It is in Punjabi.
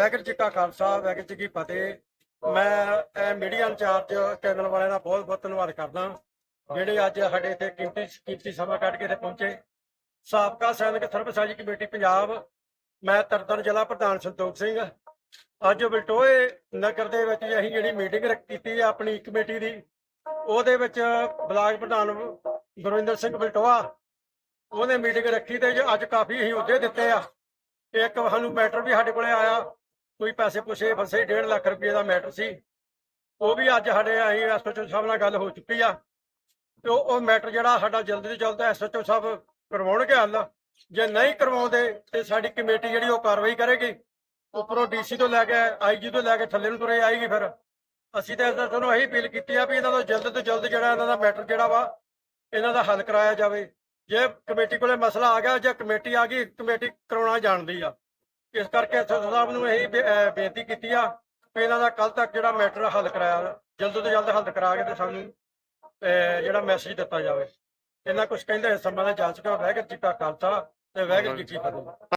ਵਾਹਿਗੁਰੂ ਜੀ ਕਾ ਖਾਲਸਾ, ਵਾਹਿਗੁਰੂ ਜੀ ਕੀ ਫਤਿਹ। ਮੈਂ ਇਹ ਮੀਡੀਆ ਇੰਚਾਰਜ ਚੈਨਲ ਵਾਲਿਆਂ ਦਾ ਬਹੁਤ ਬਹੁਤ ਧੰਨਵਾਦ ਕਰਦਾ ਜਿਹੜੇ ਅੱਜ ਸਾਡੇ ਇੱਥੇ ਕੀਮਤੀ ਕੀਮਤੀ ਸਮਾਂ ਕੱਢ ਕੇ ਇੱਥੇ ਪਹੁੰਚੇ। ਸਾਬਕਾ ਸੈਨਿਕ ਸਰਬਸਾਜੀ ਕਮੇਟੀ ਪੰਜਾਬ, ਮੈਂ ਤਰਤਨ ਜ਼ਿਲ੍ਹਾ ਪ੍ਰਧਾਨ ਸੰਤੋਖ ਸਿੰਘ। ਅੱਜ ਬਲਟੋਏ ਨਗਰ ਦੇ ਵਿੱਚ ਅਸੀਂ ਜਿਹੜੀ ਮੀਟਿੰਗ ਰੱਖ- ਕੀਤੀ ਹੈ ਆਪਣੀ ਕਮੇਟੀ ਦੀ, ਉਹਦੇ ਵਿੱਚ ਬਲਾਕ ਪ੍ਰਧਾਨ ਗੁਰਵਿੰਦਰ ਸਿੰਘ ਬਲਟੋਆ, ਉਹਨੇ ਮੀਟਿੰਗ ਰੱਖੀ ਤੇ ਅੱਜ ਕਾਫੀ ਅਸੀਂ ਅਹੁਦੇ ਦਿੱਤੇ ਆ। ਇੱਕ ਸਾਨੂੰ ਮੈਟਰ ਵੀ ਸਾਡੇ ਕੋਲੇ ਆਇਆ ਕੋਈ ਪੈਸੇ ਪੁੱਛੇ ਫਸੇ 1.5 ਲੱਖ ਰੁਪਏ ਦਾ ਮੈਟਰ ਸੀ। ਉਹ ਵੀ ਅੱਜ ਸਾਡੇ ਅਸੀਂ ਐਸਓਚਓ ਸਾਹਿਬ ਨਾਲ ਗੱਲ ਹੋ ਚੁੱਕੀ ਆ। ਤੇ ਉਹ ਮੈਟਰ ਜਿਹੜਾ ਸਾਡਾ ਜਲਦੀ ਤੋਂ ਜਲਦ ਐਸਓਚਓ ਸਾਹਿਬ ਕਰਵਾਉਣਗੇ ਹੱਲ। ਜੇ ਨਹੀਂ ਕਰਵਾਉਂਦੇ, ਤੇ ਸਾਡੀ ਕਮੇਟੀ ਜਿਹੜੀ ਉਹ ਕਾਰਵਾਈ ਕਰੇਗੀ। ਉੱਪਰੋਂ ਡੀਸੀ ਤੋਂ ਲੈ ਕੇ ਆਈਜੀ ਤੋਂ ਲੈ ਕੇ ਥੱਲੇ ਨੂੰ ਤੁਰੇ ਆਏਗੀ ਫਿਰ। ਅਸੀਂ ਤਾਂ ਇਸ ਤੁਹਾਨੂੰ ਇਹੀ ਅਪੀਲ ਕੀਤੀ ਆ ਵੀ ਇਹਨਾਂ ਦਾ ਜਲਦ ਤੋਂ ਜਲਦ ਜਿਹੜਾ ਇਹਨਾਂ ਦਾ ਮੈਟਰ ਜਿਹੜਾ ਵਾ, ਇਹਨਾਂ ਦਾ ਹੱਲ ਕਰਾਇਆ ਜਾਵੇ। ਜੇ ਕਮੇਟੀ ਕੋਲੇ ਮਸਲਾ ਆ ਗਿਆ, ਜੇ ਕਮੇਟੀ ਆ ਗਈ, ਕਮੇਟੀ ਕਰਾਉਣਾ ਜਾਣਦੀ ਆ। ਇਸ ਕਰਕੇ ਐਸਓ ਸਾਹਿਬ ਨੂੰ ਇਹੀ ਬੇ- ਅਹ, ਬੇਨਤੀ ਕੀਤੀ ਆ ਕਿ ਇਹਨਾਂ ਦਾ ਕੱਲ ਤੱਕ ਜਿਹੜਾ ਮੈਟਰ ਹੱਲ ਕਰਾਇਆ, ਜਲਦ ਤੋਂ ਜਲਦ ਹੱਲ ਕਰਾ ਕੇ ਤੇ ਸਾਨੂੰ, ਅਹ, ਜਿਹੜਾ ਮੈਸੇਜ ਦਿੱਤਾ ਜਾਵੇ। ਇਹਨਾਂ ਕੁਝ ਕਹਿੰਦੇ ਸਮਾਂ ਦਾ ਜਾਂਚ ਚੁੱਕਾ ਵਾਹਿਗੁਰੂ ਜੀ ਕਾ ਖਾਲਸਾ ਤੇ ਵਾਹਿਗੁਰੂ ਜੀ ਕੀ ਫਤਿਹ।